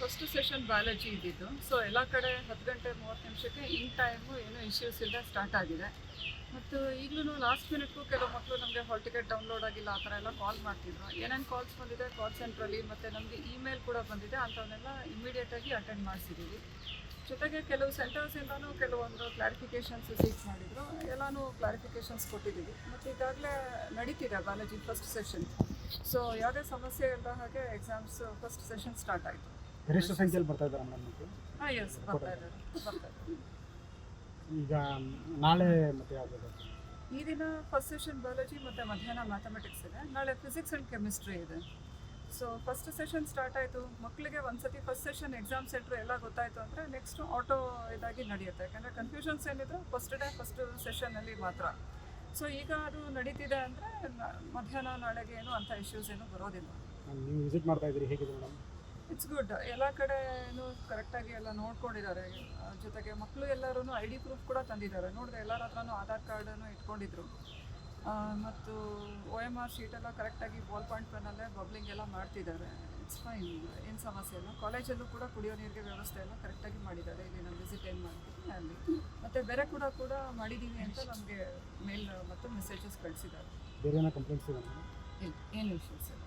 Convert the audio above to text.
First session biology ಇದ್ದಿದ್ದು. So ಎಲ್ಲ ಕಡೆ ಹತ್ತು ಗಂಟೆ ಮೂವತ್ತು ನಿಮಿಷಕ್ಕೆ ಇನ್ ಟೈಮು ಏನೂ ಇಶ್ಯೂಸ್ ಇಲ್ಲದೆ ಸ್ಟಾರ್ಟ್ ಆಗಿದೆ. ಮತ್ತು ಈಗಲೂ ಲಾಸ್ಟ್ ಮಿನಿಟ್ಗೂ ಕೆಲವು ಮಕ್ಕಳು ನಮಗೆ ಹಾಲ್ ಟಿಕೆಟ್ ಡೌನ್ಲೋಡ್ ಆಗಿಲ್ಲ, ಆ ಥರ ಎಲ್ಲ ಕಾಲ್ ಮಾಡ್ತಿದ್ರು. ಏನೇನು ಕಾಲ್ಸ್ ಬಂದಿದೆ ಕಾಲ್ ಸೆಂಟ್ರಲ್ಲಿ ಮತ್ತು ನಮಗೆ ಇಮೇಲ್ ಕೂಡ ಬಂದಿದೆ. ಅಂಥವನ್ನೆಲ್ಲ ಇಮಿಡಿಯೇಟಾಗಿ ಅಟೆಂಡ್ ಮಾಡಿಸಿದ್ದೀವಿ ಜೊತೆಗೆ ಕೆಲವು ಸೆಂಟರ್ಸಿಂದನೂ ಕೆಲವೊಂದು ಕ್ಲಾರಿಫಿಕೇಷನ್ಸ್ ಸೀಕ್ ಮಾಡಿದ್ರು. ಎಲ್ಲನೂ ಕ್ಲಾರಿಫಿಕೇಷನ್ಸ್ ಕೊಟ್ಟಿದ್ದೀವಿ. ಮತ್ತು ಈಗಾಗಲೇ ನಡೀತಿದೆ ಬಾಲಾಜಿ ಫಸ್ಟ್ ಸೆಷನ್ ಸೊ ಯಾವುದೇ ಸಮಸ್ಯೆ ಇಲ್ಲದ ಹಾಗೆ ಎಕ್ಸಾಮ್ಸ್ ಫಸ್ಟ್ ಸೆಷನ್ ಸ್ಟಾರ್ಟ್ ಆಯಿತು. ಗರಿಷ್ಠ ಸಂಖ್ಯೆಯಲ್ಲಿ ಬರ್ತಾ ಇದ್ದಾರೆ ಮೇಡಮ್ ಮಕ್ಕಳು ಹಾಂ ಎಸ್ ಬರ್ತಾ ಇದ್ದಾರೆ ಬರ್ತಾ ಇದ್ದಾರೆ ಈಗ ನಾಳೆ ಮತ್ತೆ ಯಾವುದು ಈ ದಿನ ಫಸ್ಟ್ ಸೆಷನ್ ಬಯಾಲಜಿ ಮತ್ತು ಮಧ್ಯಾಹ್ನ ಮ್ಯಾಥಮೆಟಿಕ್ಸ್ ಇದೆ. ನಾಳೆ ಫಿಸಿಕ್ಸ್ ಆ್ಯಂಡ್ ಕೆಮಿಸ್ಟ್ರಿ ಇದೆ. ಸೊ ಫಸ್ಟ್ ಸೆಷನ್ ಸ್ಟಾರ್ಟ್ ಆಯಿತು. ಮಕ್ಕಳಿಗೆ ಒಂದ್ಸತಿ ಫಸ್ಟ್ ಸೆಷನ್ ಎಕ್ಸಾಮ್ ಸೆಂಟ್ರ್ ಎಲ್ಲ ಗೊತ್ತಾಯಿತು ಅಂದರೆ ನೆಕ್ಸ್ಟ್ ಆಟೋ ಇದಾಗಿ ನಡೆಯುತ್ತೆ. ಯಾಕಂದರೆ ಕನ್ಫ್ಯೂಷನ್ಸ್ ಏನಿದ್ರು ಫಸ್ಟ್ ಡೇ ಫಸ್ಟ್ ಸೆಷನಲ್ಲಿ ಮಾತ್ರ. ಸೊ ಈಗ ಅದು ನಡೀತಿದೆ ಅಂದರೆ ಮಧ್ಯಾಹ್ನ ನಾಳೆಗೆ ಏನು ಅಂಥ ಇಶ್ಯೂಸ್ ಏನು ಬರೋದಿಲ್ಲ. ನೀವು ವಿಸಿಟ್ ಮಾಡ್ತಾ ಇದ್ದೀರಿ ಹೇಗಿದೆ ಮೇಡಮ್ ಇಟ್ಸ್ ಗುಡ್ ಎಲ್ಲ ಕಡೆ ಏನು ಕರೆಕ್ಟಾಗಿ ಎಲ್ಲ ನೋಡ್ಕೊಂಡಿದ್ದಾರೆ. ಜೊತೆಗೆ ಮಕ್ಕಳು ಎಲ್ಲರೂ ಐ ಡಿ ಪ್ರೂಫ್ ಕೂಡ ತಂದಿದ್ದಾರೆ. ನೋಡಿದೆ ಎಲ್ಲರ ಹತ್ರನೂ ಆಧಾರ್ ಕಾರ್ಡನ್ನು ಇಟ್ಕೊಂಡಿದ್ರು. ಮತ್ತು ಒ ಎಂ ಆರ್ ಶೀಟೆಲ್ಲ ಕರೆಕ್ಟಾಗಿ ಬಾಲ್ ಪಾಯಿಂಟ್ ಪೆನ್ನಲ್ಲೇ ಬಬ್ಲಿಂಗ್ ಎಲ್ಲ ಮಾಡ್ತಿದ್ದಾರೆ. ಇಟ್ಸ್ ಫೈನ್ ಏನು ಸಮಸ್ಯೆ ಇಲ್ಲ. ಕಾಲೇಜಲ್ಲೂ ಕೂಡ ಕುಡಿಯೋ ನೀರಿಗೆ ವ್ಯವಸ್ಥೆ ಎಲ್ಲ ಕರೆಕ್ಟಾಗಿ ಮಾಡಿದ್ದಾರೆ. ಇಲ್ಲಿ ನಾನು ವಿಸಿಟ್ ಏನು ಮಾಡ್ತೀನಿ ಅಲ್ಲಿ. ಮತ್ತು ಬೇರೆ ಕೂಡ ಕೂಡ ಮಾಡಿದ್ದೀವಿ ಅಂತ ನಮಗೆ ಮೇಲ್ ಮತ್ತು ಮೆಸೇಜಸ್ ಕಳಿಸಿದ್ದಾರೆ. ಬೇರೆ ಏನೋ ಕಂಪ್ಲೇಂಟ್ಸ್ ಇಲ್ಲ ಏನು ವಿಷಯ ಇಲ್ಲ